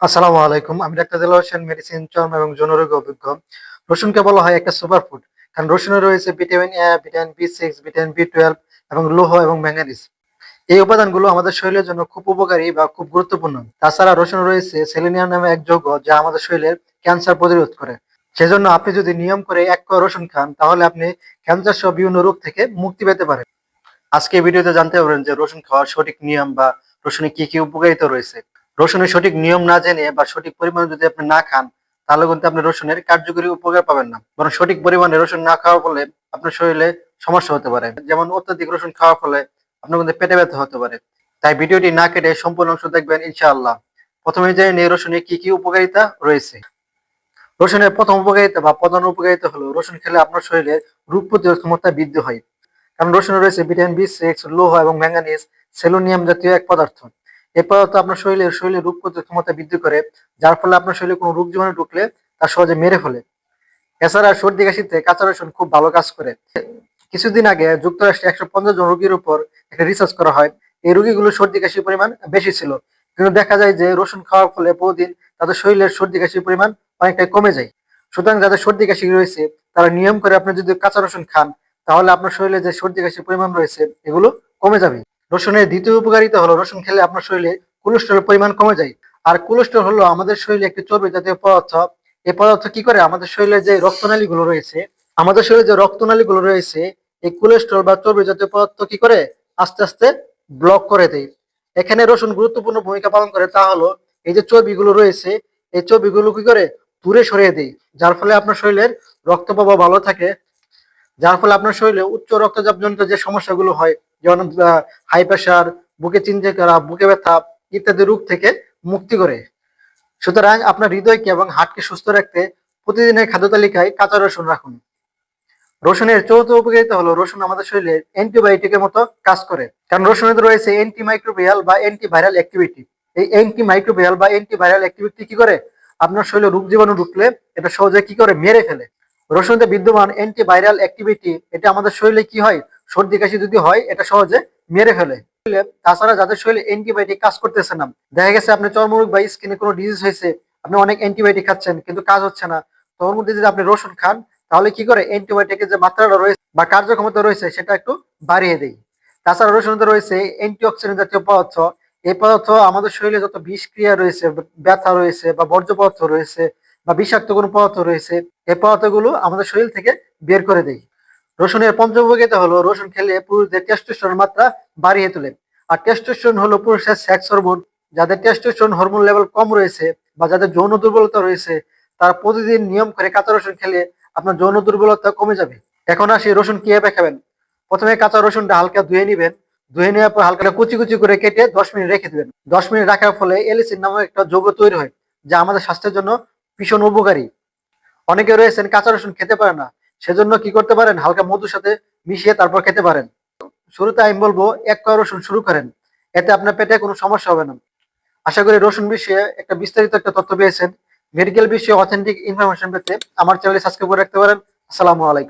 আসসালামু আলাইকুম। আমি ডাক্তার দিল হোসেন মেডিসিন চর্ম এবং জনরোগ অভিজ্ঞ। রসুনকে বলা হয় একটা সুপার ফুড কারণ রসুনে রয়েছে vitamin A vitamin B six vitamin B twelve এবং লৌহ এবং ম্যাঙ্গানিজ এই উপাদানগুলো আমাদের শরীরের জন্য খুব উপকারী বা খুব গুরুত্বপূর্ণ। তাছাড়া রসুন রয়েছে সেলেনিয়াম নামে এক যৌগ যা আমাদের শরীরের ক্যান্সার প্রতিরোধ করে। সেজন্য আপনি যদি নিয়ম করে এক কোয়া রসুন খান, তাহলে আপনি ক্যান্সার সহ বিভিন্ন রোগ থেকে মুক্তি পেতে পারেন। আজকে ভিডিওতে জানতে পারবেন যে রসুন খাওয়ার সঠিক নিয়ম বা রসুনে কি কি উপকারিতা রয়েছে। রসুনের সঠিক নিয়ম না জেনে বা সঠিক পরিমাণে যদি আপনি না খান, তাহলে কিন্তু আপনি রসুনের কার্যকরী উপকার পাবেন না। বরং সঠিক পরিমাণে রসুন না খাওয়ার ফলে আপনার শরীরে সমস্যা হতে পারে। যেমন অত্যাধিক রসুন খাওয়ার ফলে আপনার কিন্তু পেটে ব্যথা হতে পারে। তাই ভিডিওটি না কেটে সম্পূর্ণ অংশ দেখবেন ইনশাআল্লাহ। প্রথমে জেনে নিয়ে রসুনের কি কি উপকারিতা রয়েছে। রসুনের প্রথম উপকারিতা বা প্রধান উপকারিতা হলো রসুন খেলে আপনার শরীরে রোগ প্রতিরোধ ক্ষমতা বৃদ্ধি হয়। কারণ রসুনে রয়েছে ভিটামিন বি সিক্স লৌহ এবং ম্যাঙ্গানিজ সেলোনিয়াম জাতীয় এক পদার্থ। এই পদার্থ আপনার শরীরে শরীরে রোগ প্রতিরোধ ক্ষমতা বৃদ্ধি করে, যার ফলে আপনার শরীরে কোনো রোগ জীবাণু ঢুকলে তা সহজে মেরে ফেলে। এছাড়া সর্দি, কাশিতে কাঁচা রসুন খুব ভালো কাজ করে। কিছুদিন আগে যুক্তরাষ্ট্রে একশো পঞ্চাশ জন রোগীর উপর একটা রিসার্চ করা হয়। এই রোগীগুলো সর্দি, কাশির পরিমাণ বেশি ছিল। কিন্তু দেখা যায় যে রসুন খাওয়ার ফলে প্রতিদিন তাদের শরীরের সর্দি, কাশির পরিমাণ অনেকটাই কমে যায়। সুতরাং যাদের সর্দি, কাশি রয়েছে, তারা নিয়ম করে আপনি যদি কাঁচা রসুন খান, তাহলে আপনার শরীরে যে সর্দি, কাশির পরিমাণ রয়েছে, এগুলো কমে যাবে। রসুনের দ্বিতীয় উপকারিতা হলো রসুন খেলে আপনার শরীরে কোলেস্ট্রলের পরিমাণ কমে যায়। আর কোলেস্ট্রল হলো আমাদের শরীরে একটি চর্বি জাতীয় পদার্থ। এই পদার্থ কি করে? আমাদের শরীরে যে রক্তনালী গুলো রয়েছে, আমাদের শরীরে যে রক্তনালী গুলো রয়েছে, এই কোলেস্ট্রল বা চর্বি জাতীয় পদার্থ কি করে? আস্তে আস্তে ব্লক করে দেয়। এখানে রসুন গুরুত্বপূর্ণ ভূমিকা পালন করে তা হলো, এই যে চর্বিগুলো রয়েছে, এই চর্বিগুলো কি করে? দূরে সরিয়ে দেয়, যার ফলে আপনার শরীরের রক্ত প্রবাহ ভালো থাকে। যার ফলে আপনার শরীরে উচ্চ রক্তচাপ জনিত যে সমস্যাগুলো হয় যেমন হাই প্রেশার বুকে চিন্তা করা, বুকে ব্যথা ইত্যাদি রোগ থেকে মুক্তি করে। সুতরাং আপনার হৃদয়কে এবং হার্টকে সুস্থ রাখতে প্রতিদিনের খাদ্য তালিকায় কাঁচা রসুন রাখুন। রসুনের চৌথ উপকারিতা হলো রসুন আমাদের শরীরে অ্যান্টিবায়োটিকের মতো কাজ করে। কারণ রসুনের রয়েছে অ্যান্টি মাইক্রোবিয়াল বা অ্যান্টি ভাইরাল অ্যাক্টিভিটি এই অ্যান্টি মাইক্রোবিয়াল বা অ্যান্টি ভাইরাল অ্যাক্টিভিটি কি করে? আপনার শরীরে রোগ জীবাণু ঢুকলে এটা সহজে কি করে? মেরে ফেলে। রসুনতে বিদ্যমান অ্যান্টি ভাইরাল অ্যাক্টিভিটি এটা আমাদের শরীরে কি হয়? সর্দি কাশি যদি হয়, এটা সহজে মেরে ফেলে। তাছাড়া যাদের শরীরে অ্যান্টিবায়োটিক কাজ করতেছে না, দেখা গেছে আপনি চর্মরোগ বা স্কিনে কোনো ডিজিজ হয়েছে, আপনি অনেক অ্যান্টিবায়োটিক খাচ্ছেন, কিন্তু কাজ হচ্ছে না। তোর মধ্যে যদি আপনি রসুন খান, তাহলে কি করে অ্যান্টিবায়োটিকের যে মাত্রাটা রয়েছে বা কার্যক্ষমতা রয়েছে, সেটা একটু বাড়িয়ে দেয় তাছাড়া রসুনতে রয়েছে অ্যান্টিঅক্সিডেন্ট জাতীয় পদার্থ। এই পদার্থ আমাদের শরীরে যত বিষক্রিয়া রয়েছে, ব্যথা রয়েছে বা বর্জ্য পদার্থ রয়েছে বা বিষাক্ত কোনো পদার্থ রয়েছে, এই পদার্থগুলো আমাদের শরীর থেকে বের করে দেয় রসুনের পঞ্চম হলো রসুন খেলে পুরুষদের টেস্টোস্টেরনের মাত্রা বাড়িয়ে তোলে। আর টেস্টোস্টেরন হলো পুরুষের সেক্স হরমোন যাদের টেস্টোস্টেরন হরমোন লেভেল কম রয়েছে বা যাদের যৌন দুর্বলতা রয়েছে, তারা প্রতিদিন নিয়ম করে কাঁচা রসুন খেলে আপনার যৌন দুর্বলতা কমে যাবে। এখন আসি রসুন কীভাবে খাবেন। প্রথমে কাঁচা রসুনটা হালকা ধুয়ে নিবেন। ধুয়ে নেওয়ার পর হালকা কুচি কুচি করে কেটে দশ মিনিট রেখে দেবেন। দশ মিনিট রাখার ফলে এলিসিন নামক একটা যৌগ তৈরি হয়, যা আমাদের স্বাস্থ্যের জন্য ভীষণ উপকারী। অনেকে রয়েছেন কাঁচা রসুন খেতে পারে না সেজন্য কি করতে পারেন? হালকা মধুর সাথে মিশিয়ে তারপর খেতে পারেন। শুরুতে আমি বলব, এক কয় রসুন শুরু করেন। এতে আপনার পেটে কোনো সমস্যা হবে না। আশা করি রসুন বিষয়ে একটা বিস্তারিত একটা তথ্য পেয়েছেন। মেডিকেল বিষয়ে অথেন্টিক ইনফরমেশন পেতে আমার চ্যানেলে সাবস্ক্রাইব করে রাখতে পারেন। আসসালামু আলাইকুম।